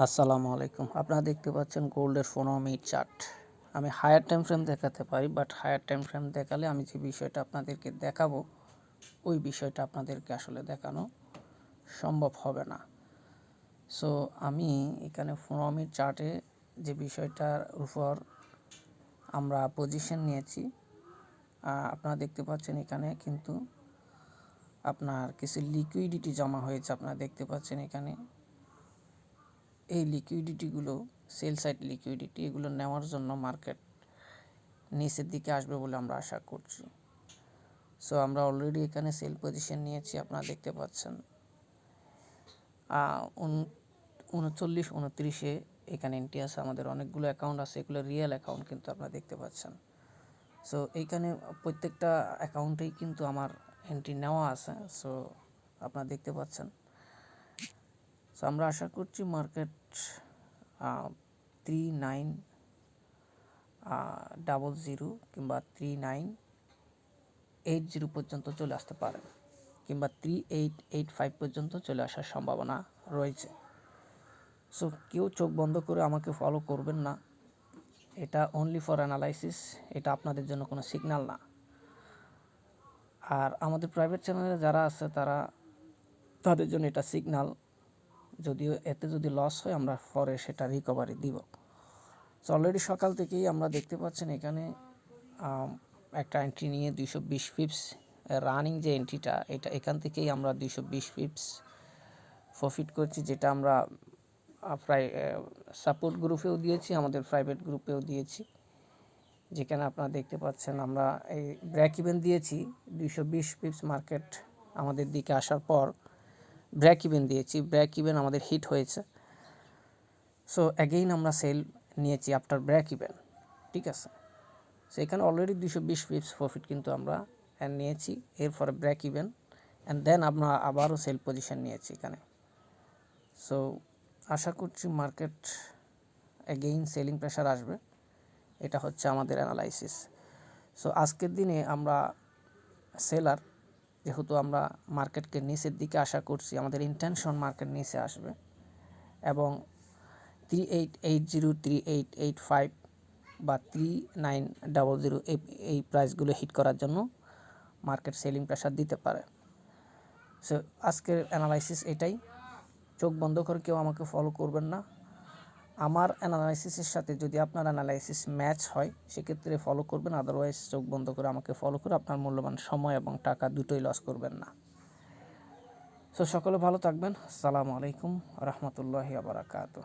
আসসালামু আলাইকুম। আপনারা দেখতে পাচ্ছেন গোল্ডের মিনিট চার্ট। আমি হায়ার টাইম ফ্রেম দেখাতে পারি, বাট হায়ার টাইম ফ্রেম দেখালে আমি যে বিষয়টা আপনাদেরকে দেখাবো, ওই বিষয়টা আপনাদেরকে আসলে দেখানো সম্ভব হবে না। সো, আমি এখানে মিনিট চার্টে যে বিষয়টার উপর আমরা পজিশন নিয়েছি আপনারা দেখতে পাচ্ছেন এখানে কিন্তু আপনার কিছু লিকুইডিটি জমা হয়েছে, আপনারা দেখতে পাচ্ছেন এখানে। এই লিকুইডিটিগুলো সেল সাইড লিকুইডিটি এগুলো নেওয়ার জন্য মার্কেট নিচের দিকে আসবে বলে আমরা আশা করছি। সো আমরা অলরেডি এখানে সেল পজিশন নিয়েছি, আপনারা দেখতে পাচ্ছেন। উনচল্লিশ, উনত্রিশে এখানে এন্ট্রি আছে আমাদের অনেকগুলো অ্যাকাউন্ট আছে, এগুলো রিয়েল অ্যাকাউন্ট কিন্তু আপনারা দেখতে পাচ্ছেন। সো এইখানে প্রত্যেকটা অ্যাকাউন্টেই কিন্তু আমার এন্ট্রি নেওয়া আছে। সো আপনারা দেখতে পাচ্ছেন। সো আমরা আশা করছি market three nine double zero কিংবা থ্রি নাইন এইট জিরো পর্যন্ত চলে আসতে পারে কিংবা থ্রি এইট এইট ফাইভ পর্যন্ত চলে আসার সম্ভাবনা রয়েছে। সো কেউ চোখ বন্ধ করে আমাকে ফলো করবেন না। এটা অনলি ফর অ্যানালাইসিস এটা আপনাদের জন্য কোনো সিগন্যাল না। আর আমাদের প্রাইভেট চ্যানেলে যারা আছে, তারা, তাদের জন্য এটা সিগন্যাল যদিও এতে যদি লস হয়, আমরা পরে সেটা রিকভারি দিব। সো অলরেডি সকাল থেকেই আমরা দেখতে পাচ্ছেন এখানে একটা এন্ট্রি নিয়ে দুইশো বিশ ফিপস রানিং যে এন্ট্রিটা এটা এখান থেকেই আমরা দুইশো বিশ ফিপস প্রফিট করছি, যেটা আমরা প্রায় সাপোর্ট গ্রুপেও দিয়েছি, আমাদের প্রাইভেট গ্রুপেও দিয়েছি। যেখানে আপনারা দেখতে পাচ্ছেন আমরা এই ব্র্যাক ইভেন দিয়েছি, দুইশো বিশ পিপস মার্কেট আমাদের দিকে আসার পর। ব্র্যাক ইভেন দিয়েছি ব্র্যাক ইভেন আমাদের হিট হয়েছে। সো অ্যাগেইন আমরা সেল নিয়েছি আফটার ব্র্যাক ইভেন ঠিক আছে? সো এখানে অলরেডি দুশো বিশ পিপস প্রফিট কিন্তু আমরা আহ, নিয়েছি এরপরে ব্র্যাক ইভেন অ্যান্ড দেন আমরা আবারও সেল পজিশন নিয়েছি এখানে। সো আশা করছি মার্কেট অ্যাগেইন সেলিং প্রেশার আসবে এটা হচ্ছে আমাদের অ্যানালাইসিস সো আজকের দিনে আমরা সেলার যেহেতু আমরা মার্কেটকে নিচের দিকে আশা করছি, আমাদের ইন্টেনশন মার্কেট নিচে আসবে এবং three eight eight zero three eight eight five বা থ্রি নাইন ডাবল জিরো এই এই প্রাইসগুলো হিট করার জন্য মার্কেট সেলিং প্রেশার দিতে পারে। সো আজকের অ্যানালাইসিস এটাই। চোখ বন্ধ করে কেউ আমাকে ফলো করবেন না। আমার অ্যানালাইসিসের সাথে যদি আপনার অ্যানালাইসিস ম্যাচ হয়, সেক্ষেত্রে ফলো করবেন আদারওয়াইজ চোখ বন্ধ করে আমাকে ফলো করে আপনার মূল্যবান সময় এবং টাকা দুটোই লস করবেন না। সো সকলে ভালো থাকবেন। আসসালামু আলাইকুম, রহমতুল্লাহি আবরাকাতু